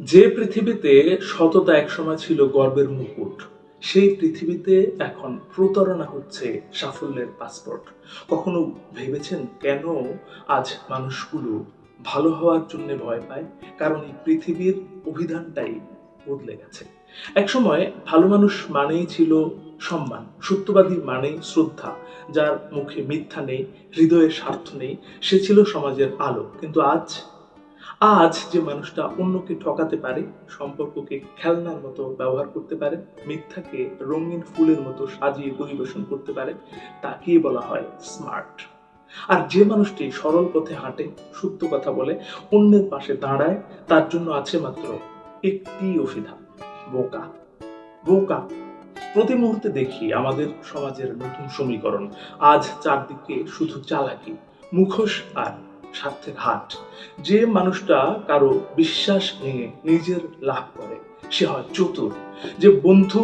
যে পৃথিবীতে সততা একসময় ছিল গর্বের মুকুট, সেই পৃথিবীতে এখন প্রতারণা হচ্ছে সাফল্যের পাসপোর্ট। কখনো ভেবেছেন কেন আজ মানুষগুলো ভালো হওয়ার জন্য ভয় পায়? কারণ এই পৃথিবীর অভিধানটাই বদলে গেছে। একসময় ভালো মানুষ মানেই ছিল সম্মান, সত্যবাদী মানেই শ্রদ্ধা। যার মুখে মিথ্যা নেই, হৃদয়ে স্বার্থ নেই, সে ছিল সমাজের আলো। কিন্তু আজ আজ যে মানুষটা অন্যকে ঠকাতে পারে, সম্পর্ককে খেলনার মতো ব্যবহার করতে পারে, মিথ্যাকে রঙিন ফুলের মতো সাজিয়ে পরিবেশন করতে পারে, তাকেই বলা হয় স্মার্ট আর যে মানুষটি সরল পথে হাঁটে, সত্য কথা বলে, অন্যের পাশে দাঁড়ায়, তার জন্য আছে মাত্র একটি অভিধা বোকা। বোকা। প্রতি মুহূর্তে দেখি আমাদের সমাজের নতুন সমীকরণ। আজ চারদিকে শুধু চালাকি, মুখোশ আর স্বার্থের হাট যে মানুষটা কারও বিশ্বাস ভেঙে নিজের লাভ করে, সে হয় চতুর। যে বন্ধু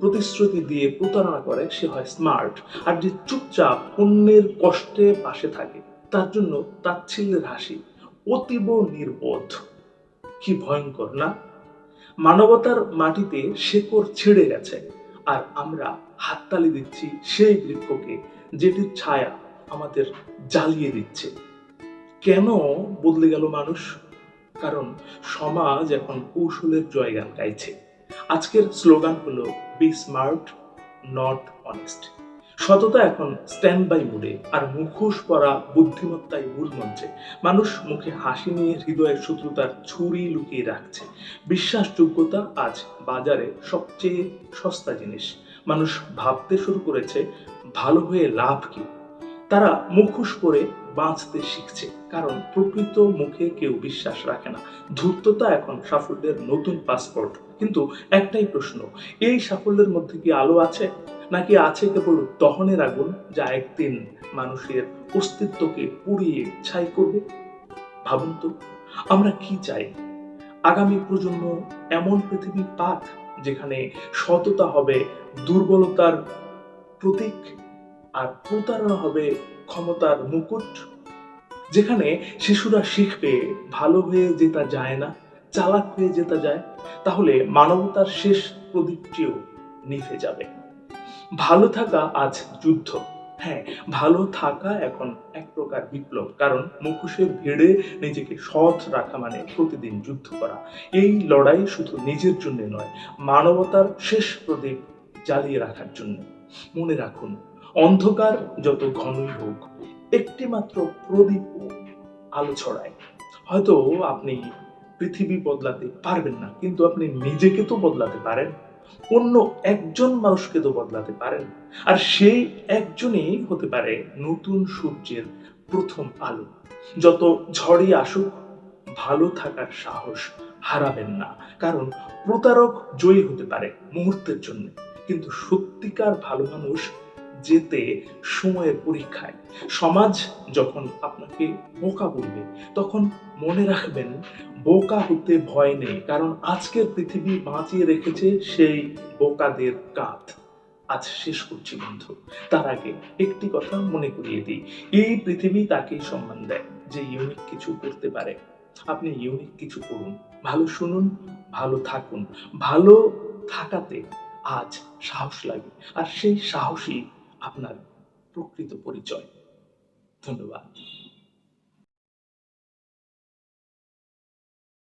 প্রতিশ্রুতি দিয়ে প্রতারণা করে, সে হয় স্মার্ট আর যে চুপচাপ অন্যের কষ্টে পাশে থাকে, তার জন্য তাচ্ছিল্যের হাসি অতীব নির্বোধ। কি ভয়ঙ্কর, না? মানবতার মাটিতে শেকড় ছেড়ে গেছে, আর আমরা হাততালি দিচ্ছি সেই বৃক্ষকে, যেটির ছায়া আমাদের জ্বালিয়ে দিচ্ছে। কেন বদলে গেল মানুষ? কারণ সমাজ এখন কৌশলের জয়গান গাইছে। আজকের স্লোগান হলো বি স্মার্ট নট অনেস্ট সততা এখন স্ট্যান্ড বাই মুডে আর মুখোশ পরা বুদ্ধিমত্তায় মূল মঞ্চে। মানুষ মুখে হাসি নিয়ে হৃদয়ের শত্রুতার ছুরি লুকিয়ে রাখছে। বিশ্বাসযোগ্যতা আজ বাজারে সবচেয়ে সস্তা জিনিস। মানুষ ভাবতে শুরু করেছে, ভালো হয়ে লাভ কি? তারা মুখোশ পরে বাঁচতে শিখছে, কারণ প্রকৃত মুখে কেউ বিশ্বাস রাখে না। ধূর্ততা এখন সাফল্যের নতুন পাসপোর্ট। কিন্তু একটাই প্রশ্ন, এই সাফল্যের মধ্যে কি আলো আছে? নাকি আছে কেবল দহনের আগুন যা একদিন মানুষের অস্তিত্বকে পুড়িয়ে ছাই করবে? ভাবুন তো, আমরা কি চাই? আগামী প্রজন্ম এমন পৃথিবী পাক যেখানে সততা হবে দুর্বলতার প্রতীক? আর প্রতারণা হবে ক্ষমতার মুকুট, যেখানে শিশুরা শিখবে, ভালো হয়ে যেটা যায় না, চালাক হয়ে যেটা যায়, তাহলে মানবতার শেষ প্রদীপটিও নিভে যাবে। ভালো থাকা আজ যুদ্ধ। হ্যাঁ ভালো থাকা এখন এক প্রকার বিপ্লব, কারণ মুখোশের ভিড়ে নিজেকে সৎ রাখা মানে প্রতিদিন যুদ্ধ করা। এই লড়াই শুধু নিজের জন্য নয়, মানবতার শেষ প্রদীপ জ্বালিয়ে রাখার জন্য। মনে রাখুন অন্ধকার যত ঘনই হোক একটি মাত্র প্রদীপ আলো ছড়ায়। হয়তো আপনি পৃথিবী বদলাতে পারবেন না, কিন্তু আপনি নিজেকে তো বদলাতে পারেন। অন্য একজন মানুষকে তো বদলাতে পারেন। আর সেই একজনই হতে পারে নতুন সূর্যের প্রথম আলো। যত ঝড়ই আসুক, ভালো থাকার সাহস হারাবেন না। কারণ প্রতারক জয়ী হতে পারে মুহূর্তের জন্য। কিন্তু সত্যিকার ভালো মানুষ যেতে সময়ের পরীক্ষায়। সমাজ যখন আপনাকে বোকা বলবে, তখন মনে রাখবেন, বোকা হতে ভয় নেই, কারণ আজকের পৃথিবী বাঁচিয়ে রেখেছে সেই বোকাদের কাঁধ আজ শেষ করছি বন্ধু, তার আগে একটি কথা মনে করিয়ে দিই। এই পৃথিবী তাকেই সম্মান দেয়? যে ইউনিক কিছু করতে পারে। আপনি ইউনিক কিছু করুন, ভালো শুনুন, ভালো থাকুন। ভালো থাকাতে আজ সাহস লাগে, আর সেই সাহসী আপনার প্রকৃত পরিচয়। ধন্যবাদ।